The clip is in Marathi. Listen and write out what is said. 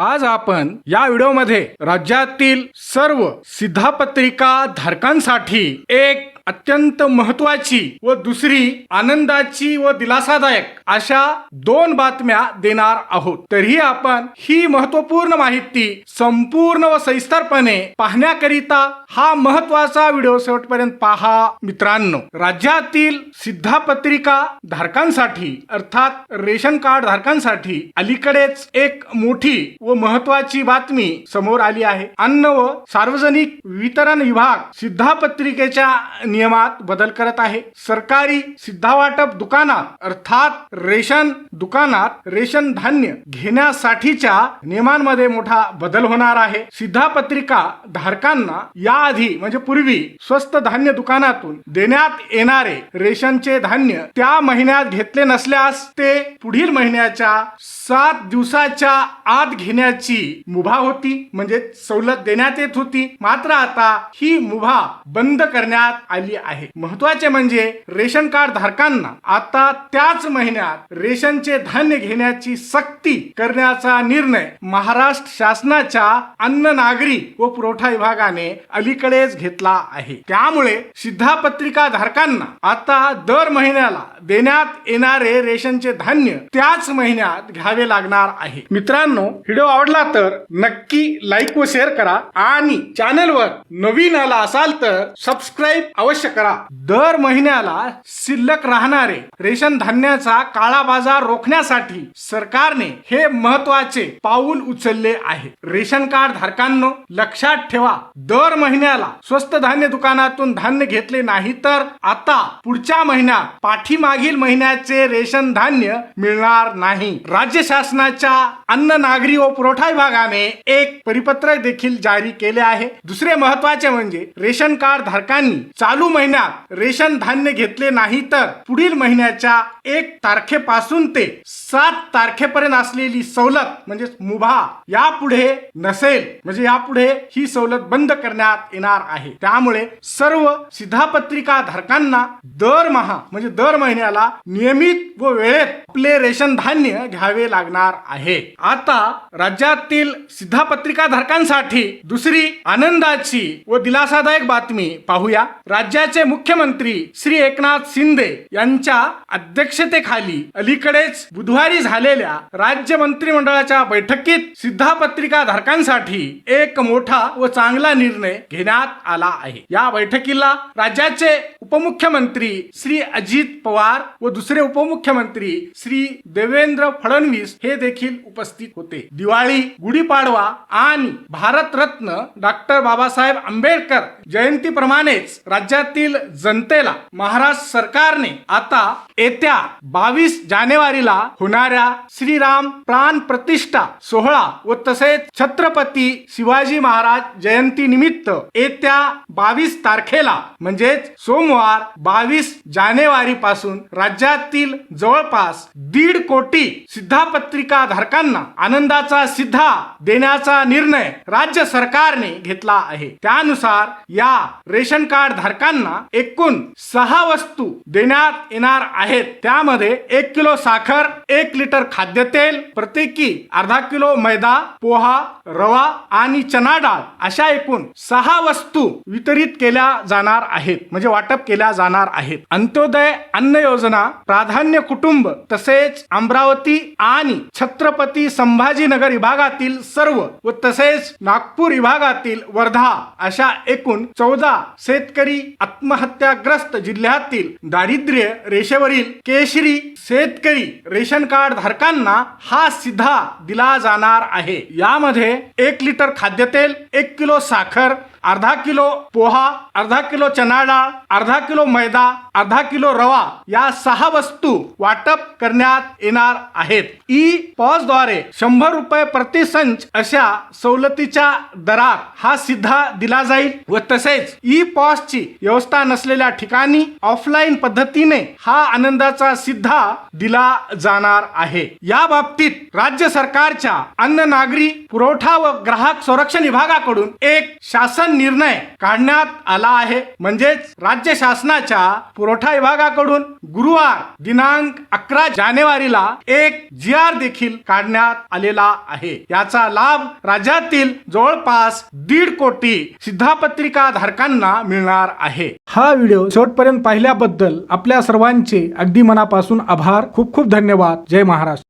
आज आपण या व्हिडिओमध्ये राज्यातील सर्व सिद्धापत्रिका धारकांसाठी एक अत्यंत महत्वाची व दुसरी आनंदाची व दिलासादायक अशा दोन बातम्या देणार आहोत. तरीही आपण ही महत्त्वपूर्ण माहिती संपूर्ण व सविस्तरपणे पाहण्याकरिता हा महत्त्वाचा व्हिडिओ शेवटपर्यंत पहा मित्रांनो. राज्यातील सिद्धापत्रिका धारकांसाठी अर्थात रेशन कार्ड धारकांसाठी अलीकडेच एक मोठी व व महत्वाची बातमी समोर आली आहे. अन्न व सार्वजनिक वितरण विभाग सिद्धापत्रिकेच्या नियमात बदल करत आहे. सरकारी सिद्धावाटप दुकानात अर्थात रेशन दुकानात रेशन धान्य घेण्यासाठीच्या नियमांमध्ये मोठा बदल होणार आहे. सिद्धापत्रिका धारकांना याआधी म्हणजे पूर्वी स्वस्त धान्य दुकानातून देण्यात येणारे रेशनचे धान्य त्या महिन्यात घेतले नसल्यास ते पुढील महिन्याच्या सात दिवसाच्या आत देण्याची मुभा होती म्हणजे सवलत देण्यात येत होती. मात्र आता ही मुभा बंद करण्यात आली आहे. महत्त्वाचे म्हणजे रेशन कार्ड धारकांना आता त्याच महिन्यात रेशनचे धान्य घेण्याची सक्ती करण्याचा निर्णय महाराष्ट्र शासनाच्या अन्न नागरी व पुरवठा विभागाने अलीकडेच घेतला आहे. त्यामुळे सिद्धापत्रिका धारकांना आता दर महिन्याला देण्यात येणारे रेशनचे धान्य त्याच महिन्यात घ्यावे लागणार आहे. मित्रांनो व्हिडिओ आवडला तर नक्की लाईक व शेअर करा आणि चॅनलवर नवीन आला असाल तर सबस्क्राईब अवश्य करा. दर महिन्याला शिल्लक राहणारे रेशन धान्याचा काळा बाजार रोखण्यासाठी सरकारने हे महत्त्वाचे पाऊल उचलले आहे. रेशन कार्ड धारकांनो लक्षात ठेवा दर महिन्याला स्वस्त धान्य दुकानातून धान्य घेतले नाही तर आता पुढच्या महिन्यात पाठीमागील महिन्याचे रेशन धान्य मिळणार नाही. राज्य शासनाच्या अन्न नागरी व पुरवठा विभागाने एक परिपत्रक देखील जारी केले आहे. दुसरे महत्त्वाचे म्हणजे रेशन कार्ड धारकांनी चालू महिन्यात रेशन धान्य घेतले नाही तर पुढील महिन्याच्या एक तारखेपासून ते सात तारखेपर्यंत असलेली सवलत म्हणजे मुभा यापुढे नसेल. म्हणजे यापुढे ही सवलत बंद करण्यात येणार आहे. त्यामुळे सर्व सिद्धापत्रिका धारकांना दरमहा म्हणजे दर महिन्याला नियमित व वेळेत आपले रेशन धान्य घ्यावे लागणार आहे. आता राज्यातील सिद्धापत्रिकाधारकांसाठी दुसरी आनंदाची व दिलासादायक बातमी पाहूया. राज्याचे मुख्यमंत्री श्री एकनाथ शिंदे यांच्या अध्यक्षतेखाली अलीकडेच बुधवारी झालेल्या राज्य मंत्रिमंडळाच्या बैठकीत सिद्धापत्रिकाधारकांसाठी एक मोठा व चांगला निर्णय घेण्यात आला आहे. या बैठकीला राज्याचे उपमुख्यमंत्री श्री अजित पवार व दुसरे उपमुख्यमंत्री श्री देवेंद्र फडणवीस हे देखील उपस्थित होते. दिवाळी गुढीपाडवा आणि भारतरत्न डॉक्टर बाबासाहेब आंबेडकर जयंतीप्रमाणेच राज्यातील जनतेला महाराष्ट्र सरकारने आता येत्या बावीस जानेवारीला होणाऱ्या श्रीराम प्राण प्रतिष्ठा सोहळा व तसेच छत्रपती शिवाजी महाराज जयंती निमित्त येत्या बावीस तारखेला म्हणजेच सोमवार बावीस जानेवारी पासून राज्यातील जवळपास दीड कोटी सिद्धापत्रिका धारकांना आनंदाचा सिद्धा देण्याचा निर्णय राज्य सरकारने घेतला आहे. त्यानुसार या रेशन कार्ड धारकांना एकूण सहा वस्तू देण्यात येणार आहेत. त्यामध्ये एक किलो साखर एक लिटर खाद्यतेल प्रत्येकी अर्धा किलो मैदा पोहा रवा आणि चना डाळ अशा एकूण सहा वस्तू वितरित केल्या जाणार आहेत. म्हणजे वाटप केल्या जाणार आहेत. अंत्योदय अन्न योजना प्राधान्य कुटुंब तसेच अमरावती आणि छत्रपती संभाजीनगर विभागातील सर्व व तसेच नागपूर विभागातील वर्धा अशा एकूण चौदा शेतकरी आत्महत्याग्रस्त जिल्ह्यातील दारिद्र्य रेषेवरील केशरी शेतकरी रेशन कार्ड धारकांना हा सिद्धा दिला जाणार आहे. यामध्ये एक लिटर खाद्यतेल एक किलो साखर अर्धा किलो पोहा अर्धा किलो चना डाळ अर्धा किलो मैदा अर्धा किलो रवा या सहा वस्तू वाटप करण्यात येणार आहेत. ई पॉजद्वारे शंभर रुपये प्रति संच अशा सवलतीच्या दरात हा सिद्धा दिला जाईल व तसेच ई पॉसची व्यवस्था नसलेल्या ठिकाणी ऑफलाईन पद्धतीने हा आनंदाचा सिद्धा दिला जाणार आहे. या बाबतीत राज्य सरकारच्या अन्न नागरी पुरवठा व ग्राहक संरक्षण विभागाकडून एक शासन निर्णय काढण्यात आला आहे. म्हणजेच राज्य शासनाच्या पुरवठा विभागाकडून गुरुवार दिनांक अकरा जानेवारीला एक जी आर देखील काढण्यात आलेला आहे. याचा लाभ राज्यातील जवळपास दीड कोटी सिद्धापत्रिका धारकांना मिळणार आहे. हा व्हिडिओ शेवटपर्यंत पाहिल्याबद्दल आपल्या सर्वांचे अगदी मनापासून आभार. खूप खूप धन्यवाद. जय महाराष्ट्र.